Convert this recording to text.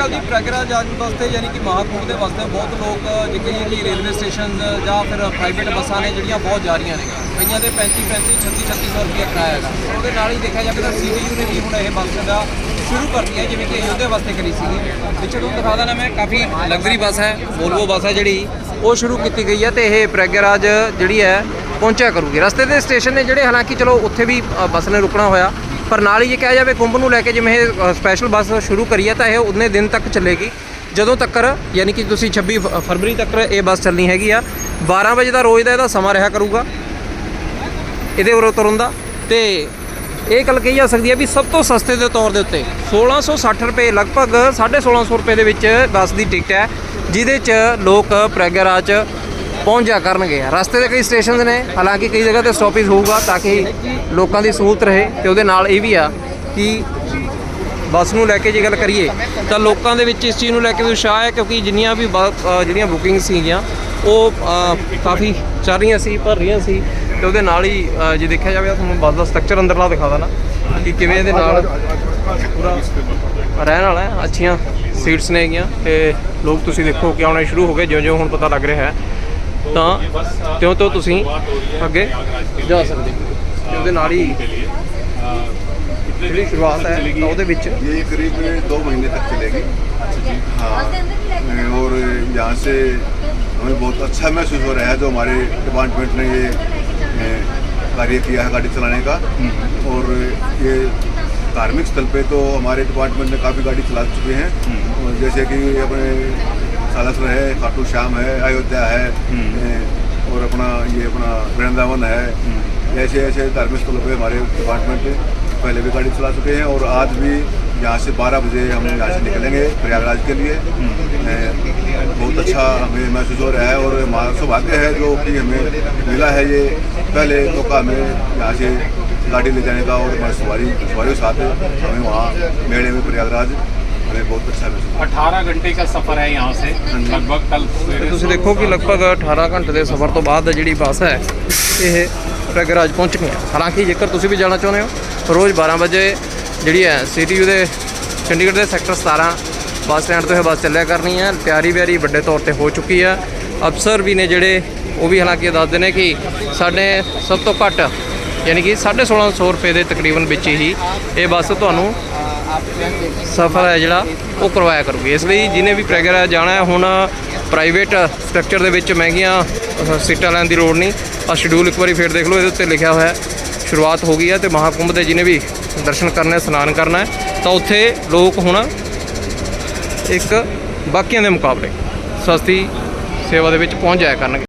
ਕੱਲ ਦੀ ਪ੍ਰੈਗਰਾਜ ਆਜੂ ਵਾਸਤੇ ਯਾਨੀ ਕਿ ਮਹਾਕੁੰਭ ਦੇ ਵਾਸਤੇ ਬਹੁਤ ਲੋਕ ਜਿਹੜੇ ਕਿ ਰੇਲਵੇ ਸਟੇਸ਼ਨ ਜਾਂ ਫਿਰ ਪ੍ਰਾਈਵੇਟ ਬੱਸਾਂ ਨੇ ਜਿਹੜੀਆਂ ਬਹੁਤ ਜਾ ਰਹੀਆਂ ਨੇ। ਕਈਆਂ ਦੇ 35 35 36 3600 ਰੁਪਏ ਕਿਰਾਇਆ ਹੈਗਾ। ਉਹਦੇ ਨਾਲ ਹੀ ਦੇਖਿਆ ਜਾਵੇ ਤਾਂ ਸੀਟੀਯੂ ਨੇ ਵੀ ਹੁਣ ਇਹ ਬੱਸ ਦਾ ਸ਼ੁਰੂ ਕਰਤੀ ਹੈ, ਜਿਵੇਂ ਕਿ ਉਹਦੇ ਵਾਸਤੇ ਕਰੀ ਸੀਗੀ। ਪਿੱਛੇ ਤੁਹਾਨੂੰ ਦਿਖਾ ਦੇਣਾ ਮੈਂ, ਕਾਫੀ ਲਗਜ਼ਰੀ ਬੱਸ ਹੈ ਵੋਲਵੋ ਬੱਸ ਹੈ ਜਿਹੜੀ, ਉਹ ਸ਼ੁਰੂ ਕੀਤੀ ਗਈ ਹੈ ਤੇ ਇਹ ਪ੍ਰੈਗਰਾਜ ਜਿਹੜੀ ਹੈ ਪਹੁੰਚਿਆ ਕਰੂਗੀ। ਰਸਤੇ ਦੇ ਸਟੇਸ਼ਨ ਨੇ ਜਿਹੜੇ, ਹਾਲਾਂਕਿ ਚਲੋ ਉੱਥੇ ਵੀ ਬੱਸ ਨੇ ਰੁਕਣਾ ਹੋਇਆ। ਪਰ ਨਾਲ ਹੀ ਜੇ ਕਿਹਾ ਜਾਵੇ ਕੁੰਭ ਨੂੰ ਲੈ ਕੇ ਜਿਵੇਂ ਇਹ ਸਪੈਸ਼ਲ ਬੱਸ ਸ਼ੁਰੂ ਕਰੀਏ ਤਾਂ ਇਹ ਉਨੇ ਦਿਨ ਤੱਕ ਚੱਲੇਗੀ। ਜਦੋਂ ਤੱਕ ਯਾਨੀ ਕਿ ਤੁਸੀਂ 26 ਫ- ਫਰਵਰੀ ਤੱਕ ਇਹ ਬੱਸ ਚੱਲਣੀ ਹੈਗੀ ਆ 12 ਵਜੇ ਦਾ ਰੋਜ਼ ਦਾ ਇਹਦਾ ਸਮਾਂ ਰਿਹਾ ਕਰੂਗਾ। ਇਹਦੇ ਉਰੋਂ ਤੁਰਨ ਦਾ। ਤੇ ਇਹ ਗੱਲ ਕਹੀ ਜਾ ਸਕਦੀ ਹੈ ਵੀ ਸਭ ਤੋਂ ਸਸਤੇ ਦੇ ਤੌਰ ਦੇ ਉੱਤੇ 1660 ਰੁਪਏ, ਲਗਭਗ 1650 ਰੁਪਏ ਦੇ ਵਿੱਚ ਬੱਸ ਦੀ ਟਿਕਟ ਹੈ, ਜਿਹਦੇ 'ਚ ਲੋਕ ਪ੍ਰੈਗਰਾਜ 'ਚ ਪਹੁੰਚ ਜਾ ਕਰਨਗੇ। ਰਸਤੇ ਦੇ ਕਈ ਸਟੇਸ਼ਨਸ ਨੇ, ਹਾਲਾਂਕਿ ਕਈ ਜਗ੍ਹਾ ਤੇ ਸਟਾਪੇਜ ਹੋਊਗਾ ਤਾਂ ਕਿ ਲੋਕਾਂ ਦੀ ਸਹੂਲਤ ਰਹੇ ਤੇ ਉਹਦੇ ਨਾਲ ਇਹ ਵੀ ਆ ਕਿ ਬੱਸ ਨੂੰ ਲੈ ਕੇ ਜੇ ਗੱਲ ਕਰੀਏ, ਤਾਂ ਲੋਕਾਂ ਦੇ ਵਿੱਚ ਇਸ ਚੀਜ਼ ਨੂੰ ਲੈ ਕੇ ਵੀ ਉਤਸ਼ਾਹ ਹੈ ਕਿਉਂਕਿ ਜਿੰਨੀਆਂ ਵੀ ਬ- ਜਿਹੜੀਆਂ ਬੁਕਿੰਗ ਸੀਗੀਆਂ, ਉਹ ਕਾਫੀ ਚੱਲ ਰਹੀਆਂ ਸੀ, ਭਰ ਰਹੀਆਂ ਸੀ ਤੇ ਉਹਦੇ ਨਾਲ ਹੀ ਜੇ ਦੇਖਿਆ ਜਾਵੇ ਤਾਂ ਤੁਹਾਨੂੰ ਬੱਸ ਦਾ ਸਟਰਕਚਰ ਅੰਦਰਲਾ ਦਿਖਾ ਦਾਂ ਕਿ ਕਿਵੇਂ ਇਹਦੇ ਨਾਲ ਪੂਰਾ ਰਹਿਣ ਵਾਲਾ ਹੈ, ਅੱਛੀਆਂ ਸੀਟਸ ਨੇ ਹੈਗੀਆਂ ਤੇ ਲੋਕ ਤੁਸੀਂ ਦੇਖੋ ਕਿ ਆਉਣੇ ਸ਼ੁਰੂ ਹੋ ਗਏ ਜਿਉਂ ਜਿਉਂ ਹੁਣ ਪਤਾ ਲੱਗ ਰਿਹਾ ਹੈ। ਤਾਂ ਤਿਉਂ ਤਿਉਂ ਤੁਸੀਂ ਅੱਗੇ ਜਾ ਸਕਦੇ ਹੋ ਤੇ ਉਹਦੇ ਨਾਲ ਹੀ ਜਿਹੜੀ ਸ਼ੁਰੂਆਤ ਹੈ ਤਾਂ ਉਹਦੇ ਵਿੱਚ ये करीब दो महीने तक चलेगी हाँ और यहाँ से हमें बहुत अच्छा महसूस हो रहा है जो हमारे डिपार्टमेंट ने ये ए, कार्य किया है गाड़ी चलाने का और ये धार्मिक स्थल पे तो हमारे डिपार्टमेंट ने काफ़ी गाड़ी चला चुके हैं और जैसे कि अपने सालासर है खाटू श्याम है अयोध्या है और अपना ये अपना वृंदावन है। ऐसे ऐसे धार्मिक स्थलों पे हमारे डिपार्टमेंट पहले भी गाड़ी चला चुके हैं और आज भी यहाँ से 12 बजे हम यहाँ से निकलेंगे प्रयागराज के लिए। बहुत अच्छा हमें महसूस हो रहा है और हमारा सौभाग्य है जो कि हमें मिला है ये पहले मौका हमें यहाँ से गाड़ी ले जाने का और हमारी सवारी सवारी साथ हमें वहाँ मेले में प्रयागराज हमें बहुत अच्छा महसूस हुआ। 18 घंटे का सफर है यहाँ से लगभग कल ਤੇ सवेरे ਤੁਸੀਂ ਦੇਖੋ ਕਿ ਲਗਭਗ 18 ਘੰਟੇ ਦੇ ਸਫ਼ਰ ਤੋਂ ਬਾਅਦ ਜਿਹੜੀ ਬੱਸ ਹੈ ਇਹ ਪ੍ਰੈਗਰਾਜ ਪਹੁੰਚ ਗਈ ਹੈ ਹਾਲਾਂਕਿ ਜੇਕਰ ਤੁਸੀਂ ਵੀ ਜਾਣਾ ਚਾਹੁੰਦੇ ਹੋ ਰੋਜ਼ 12 ਵਜੇ ਜਿਹੜੀ ਹੈ ਸੀਟੀਯੂ ਦੇ ਚੰਡੀਗੜ੍ਹ ਦੇ ਸੈਕਟਰ 17 ਬੱਸ ਸਟੈਂਡ ਤੋਂ ਇਹ ਬੱਸ ਚੱਲਿਆ ਕਰਨੀ ਹੈ ਤਿਆਰੀ ਵਿਆਰੀ ਵੱਡੇ ਤੌਰ ਤੇ ਹੋ ਚੁੱਕੀ ਹੈ ਅਫਸਰ ਵੀ ਨੇ ਜਿਹੜੇ ਉਹ ਵੀ ਹਾਲਾਂਕਿ ਇਹ ਦੱਸਦੇ ਨੇ ਕਿ ਸਾਡੇ ਸਭ ਤੋਂ ਘੱਟ ਯਾਨੀ ਕਿ 1650 ਰੁਪਏ ਦੇ ਤਕਰੀਬਨ ਵਿੱਚ ਹੀ ਇਹ ਬੱਸ ਤੁਹਾਨੂੰ ਸਫ਼ਰ ਹੈ ਜਿਹੜਾ, ਉਹ ਕਰਵਾਇਆ ਕਰੂਗੀ। ਇਸ ਲਈ ਜਿਹਨੇ ਵੀ ਪ੍ਰੈਗਰ ਜਾਣਾ ਹੈ। ਹੁਣ ਪ੍ਰਾਈਵੇਟ ਸਟਰਕਚਰ ਦੇ ਵਿੱਚ ਮਹਿੰਗੀਆਂ ਸੀਟਾਂ ਲੈਣ ਦੀ ਲੋੜ ਨਹੀਂ। ਆ ਸ਼ਡਿਊਲ ਇੱਕ ਵਾਰੀ ਫੇਰ ਦੇਖ ਲਓ, ਇਹਦੇ ਉੱਤੇ ਲਿਖਿਆ ਹੋਇਆ ਹੈ। ਸ਼ੁਰੂਆਤ ਹੋ ਗਈ ਹੈ ਤੇ ਮਹਾਕੁੰਭ ਦੇ ਜਿਹਨੇ ਵੀ ਦਰਸ਼ਨ ਕਰਨੇ, ਇਸ਼ਨਾਨ ਕਰਨਾ ਹੈ, ਤਾਂ ਉੱਥੇ ਲੋਕ ਹੁਣ ਇੱਕ ਬਾਕੀਆਂ ਦੇ ਮੁਕਾਬਲੇ ਸਸਤੀ ਸੇਵਾ ਦੇ ਵਿੱਚ ਪਹੁੰਚ ਜਾਇਆ ਕਰਨਗੇ।